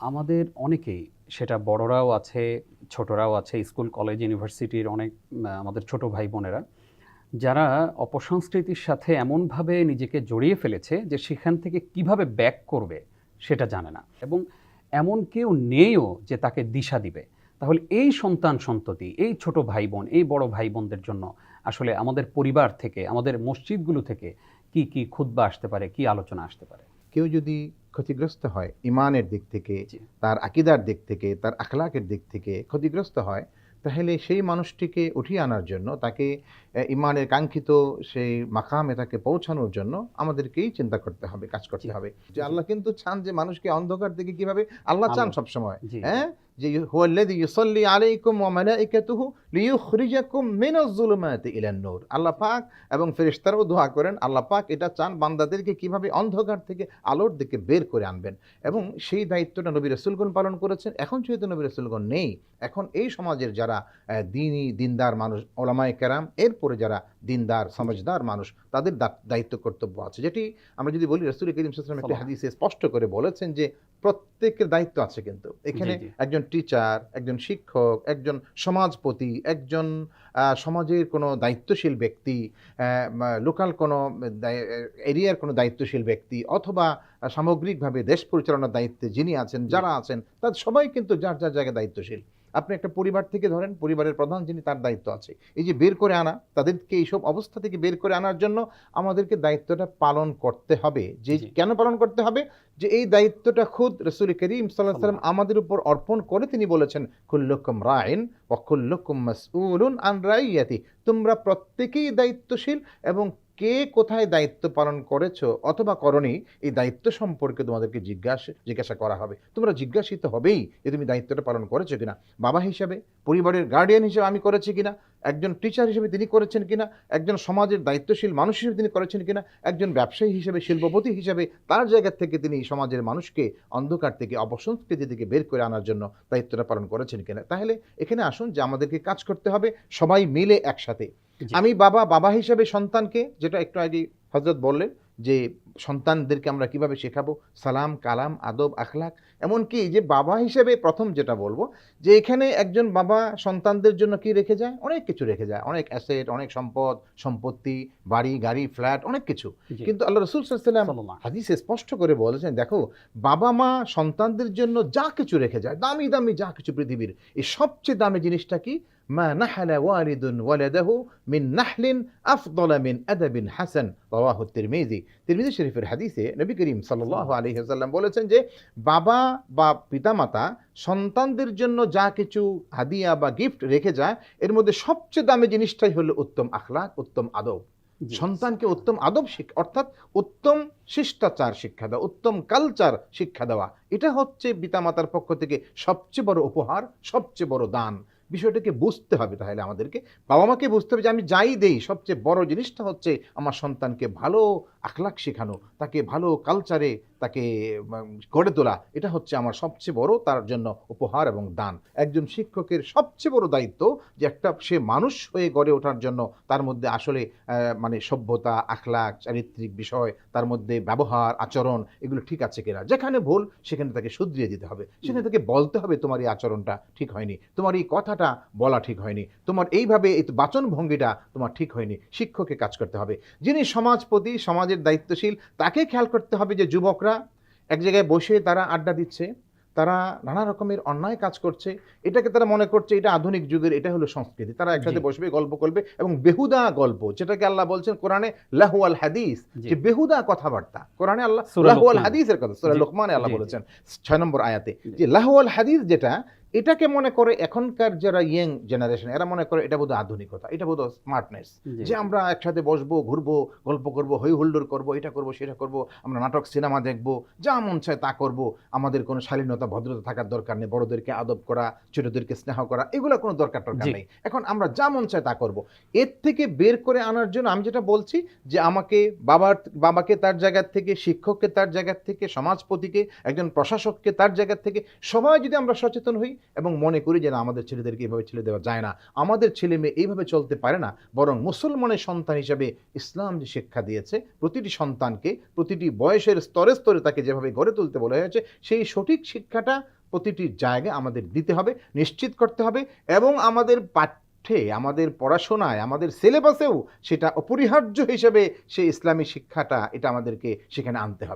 আমাদের অনেকেই, সেটা বড়রাও আছে, ছোটরাও আছে, স্কুল, কলেজ, ইউনিভার্সিটির অনেক আমাদের ছোট ভাই বোনেরা, যারা অপসংস্কৃতির সাথে এমনভাবে নিজেকে জড়িয়ে ফেলেছে যে সেখান থেকে কীভাবে ব্যাক করবে সেটা জানে না। এবং এমন কেউ নেইও যে তাকে দিশা দিবে। তাহলে এই সন্তান সন্ততি, এই ছোট ভাই বোন, এই বড় ভাই বোনদের জন্য আসলে আমাদের পরিবার থেকে, আমাদের মসজিদগুলো থেকে কি কি খুদ্া আসতে পারে, কি আলোচনা আসতে পারে? কেউ যদি ক্ষতিগ্রস্ত হয়। ইমানের দিক থেকে তার আকিদার দিক থেকে তার আখলাকের দিক থেকে ক্ষতিগ্রস্ত হয়। তাহলে সেই মানুষটিকে উঠিয়ে আনার জন্য তাকে ইমানের কাঙ্ক্ষিত সেই মাকামে তাকে পৌঁছানোর জন্য আমাদেরকেই চিন্তা করতে হবে কাজ করতে হবে। যে আল্লাহ কিন্তু চান যে মানুষকে অন্ধকার দিকে কীভাবে? আল্লাহ চান। সবসময় হ্যাঁ? যে হুয়াল্লাযী ইউসাল্লি আলাইকুম ওয়া মালাইকাতুহু লিইখরিজাকুম মিনাজ যুলুমাতি ইলান নূর। আল্লাহ পাক এবং ফেরেশতারাও দোয়া করেন আল্লাহ পাক এটা চান বান্দাদেরকে কীভাবে অন্ধকার থেকে আলোর দিকে বের করে আনবেন। এবং সেই দায়িত্বটা নবী রাসূলগণ পালন করেছেন এখন যেহেতু নবী রাসূলগণ নেই এখন এই সমাজের যারা দিনী দিনদার মানুষ ওলামায়ে কেরাম এরপরে যারা দিনদার সমাজদার মানুষ তাদের দায়িত্ব কর্তব্য আছে। যেটি আমরা যদি বলি রসুল করিম সাল্লাল্লাহু আলাইহি একটি হাদিসে স্পষ্ট করে বলেছেন যে প্রত্যেকের দায়িত্ব আছে কিন্তু। এখানে একজন টিচার একজন শিক্ষক একজন সমাজপতি একজন সমাজের কোনো দায়িত্বশীল ব্যক্তি লোকাল কোনো এরিয়ার কোনো দায়িত্বশীল ব্যক্তি অথবা সামগ্রিকভাবে দেশ পরিচালনার দায়িত্বে যিনি আছেন যারা আছেন তাদের সবাই কিন্তু যার যার জায়গায় দায়িত্বশীল। আপনি একটা পরিবার থেকে ধরেন পরিবারের প্রধান যিনি তার দায়িত্ব আছে। এই যে বের করে আনা তাদেরকে এইসব অবস্থা থেকে বের করে আনার জন্য আমাদেরকে দায়িত্বটা পালন করতে হবে। যে কেন পালন করতে হবে? যে এই দায়িত্বটা খুদ রসুল করিম সাল্লাহ সাল্লাম আমাদের উপর অর্পণ করে তিনি বলেছেন কুল্লুকুম রাইন ও কুল্লুকুম মাসউলুন আন রাইয়াতি। তোমরা প্রত্যেকেই দায়িত্বশীল এবং কে কোথায় দায়িত্ব পালন করেছ অথবা করনি, এই দায়িত্ব সম্পর্কে তোমাদেরকে জিজ্ঞাসা জিজ্ঞাসা করা হবে। তোমরা জিজ্ঞাসিত হবেই যে তুমি দায়িত্বটা পালন করেছ কিনা। বাবা হিসাবে, পরিবারের গার্ডিয়ান হিসেবে আমি করেছি কিনা? একজন টিচার হিসেবে তিনি করেছেন কিনা? একজন সমাজের দায়িত্বশীল মানুষ হিসেবে তিনি করেছেন কিনা? একজন ব্যবসায়ী হিসেবে, শিল্পপতি হিসেবে, তার জায়গা থেকে তিনি সমাজের মানুষকে অন্ধকার থেকে, অপসংস্কৃতি থেকে বের করে আনার জন্য দায়িত্বটা পালন করেছেন কিনা? তাহলে এখানে আসুন যে আমাদেরকে কাজ করতে হবে, সবাই মিলে একসাথে। আমি বাবা বাবা হিসেবে সন্তানকে যেটা একটু আগে হজরত বললেন যে সন্তানদেরকে আমরা কীভাবে শেখাবো? সালাম কালাম আদব আখলাক। এমনকি যে বাবা হিসেবে প্রথম যেটা বলব যে এখানে একজন বাবা সন্তানদের জন্য কি রেখে যায়? অনেক কিছু রেখে যায়। অনেক অ্যাসেট অনেক সম্পদ সম্পত্তি বাড়ি গাড়ি ফ্ল্যাট অনেক কিছু। কিন্তু আল্লাহ রসুল সাল্লাম হাদিসে স্পষ্ট করে বলেছেন দেখো বাবা মা সন্তানদের জন্য যা কিছু রেখে যায় দামি দামি যা কিছু পৃথিবীর এই সবচেয়ে দামি জিনিসটা কি? মা নাহালা ওয়ালিদুন ওয়ালাদাহু মিন নাহলিন আফদলা মিন আদাবিন হাসান। রাওয়াহু তিরমিজি। তিরমিজি শরীফের হাদিসে নবী করিম সাল্লাল্লাহু আলাইহি ওয়াসাল্লাম বলেছেন যে বাবা বা পিতামাতা সন্তানদের জন্য যা কিছু হাদিয়া বা গিফট রেখে যায় এর মধ্যে সবচেয়ে দামি জিনিসটাই হলো উত্তম আখলাক উত্তম আদব। সন্তানকে উত্তম আদব শিক্ষা অর্থাৎ উত্তম শিষ্টাচার শিক্ষা দেওয়া উত্তম কালচার শিক্ষা দেওয়া এটা হচ্ছে পিতামাতার পক্ষ থেকে সবচেয়ে বড় উপহার সবচেয়ে বড় দান। বিষয়টাকে বুঝতে হবে তাহলে আমাদেরকে। বাবা মাকে বুঝতে হবে যে আমি যাই দেই সবচেয়ে বড় জিনিসটা হচ্ছে আমার সন্তানকে ভালো আখলাক শেখানো, তাকে ভালো কালচারে তাকে গড়ে তোলা, এটা হচ্ছে আমার সবচেয়ে বড়, তার জন্য উপহার এবং দান। একজন শিক্ষকের সবচেয়ে বড় দায়িত্ব যে একটা সে মানুষ হয়ে গড়ে ওঠার জন্য তার মধ্যে আসলে মানে সভ্যতা আখলাক চারিত্রিক বিষয়, তার মধ্যে ব্যবহার, আচরণ, এগুলো ঠিক আছে কিনা? যেখানে ভুল, সেখানে তাকে শুধরিয়ে দিতে হবে। সেখানে তাকে বলতে হবে, তোমার এই আচরণটা ঠিক হয়নি। তোমার এই কথাটা বলা ঠিক হয়নি। তোমার এইভাবে এই বাচন ভঙ্গিটা তোমার ঠিক হয়নি। শিক্ষককে কাজ করতে হবে। যিনি সমাজপতি সমাজের দায়িত্বশীল তাকে খেয়াল করতে হবে যে যুবকরা এক জায়গায় বসে তারা আড্ডা দিচ্ছে তারা নানা রকমের অন্যায় কাজ করছে এটাকে তারা মনে করছে এটা আধুনিক যুগের এটা হলো সংস্কৃতি। তারা একসাথে বসবে গল্প করবে এবং বেহুদা গল্প যেটাকে আল্লাহ বলছেন কোরআনে লাহুয়াল হাদিস যে বেহুদা কথাবার্তা। কোরআনে আল্লাহ সূরা লাহুয়াল হাদিসের কথা সূরা লোকমানে আল্লাহ। বলেছেন ছয় নম্বর আয়াতে। যে লাহুয়াল হাদিস যেটা এটাকে মনে করে এখনকার যারা ইয়ং জেনারেশন এরা মনে করে এটা বোধহয় আধুনিকতা এটা বোধহয় স্মার্টনেস যে আমরা একসাথে বসবো ঘুরবো গল্প করব হই হুল্লোড় করব এটা করব সেটা করব আমরা নাটক সিনেমা দেখব যা মন চায় তা করব আমাদের কোনো শালীনতা ভদ্রতা থাকার দরকার নেই বড়দেরকে আদব করা ছোটদেরকে স্নেহ করা এগুলো কোনো দরকার টরকার নেই। এখন আমরা যা মন চায় তা করব। এর থেকে বের করে আনার জন্য আমি যেটা বলছি যে আমাকে বাবার বাবাকে তার জায়গার থেকে শিক্ষককে তার জায়গার থেকে সমাজপতিকে একজন প্রশাসককে তার জায়গার থেকে সবাই যদি আমরা সচেতন হই এবং মনে করি যে না আমাদের ছেলেদেরকে এইভাবে ছেলে দেওয়া যায় না। আমাদের ছেলে মেয়ে এইভাবে চলতে পারে না, বরং মুসলমানের সন্তান হিসাবে ইসলাম যে শিক্ষা দিয়েছে, প্রতিটি সন্তানকে প্রতিটি বয়সের স্তরে স্তরে তাকে যেভাবে গড়ে তুলতে বলা হয়েছে, সেই সঠিক শিক্ষাটা প্রতিটি জায়গায় আমাদের দিতে হবে, নিশ্চিত করতে হবে এবং আমাদের পাঠ্যে, আমাদের পড়াশোনায়, আমাদের সিলেবাসেও সেটা অপরিহার্য হিসেবে সেই ইসলামী শিক্ষাটা এটা আমাদেরকে সেখানে আনতে হবে।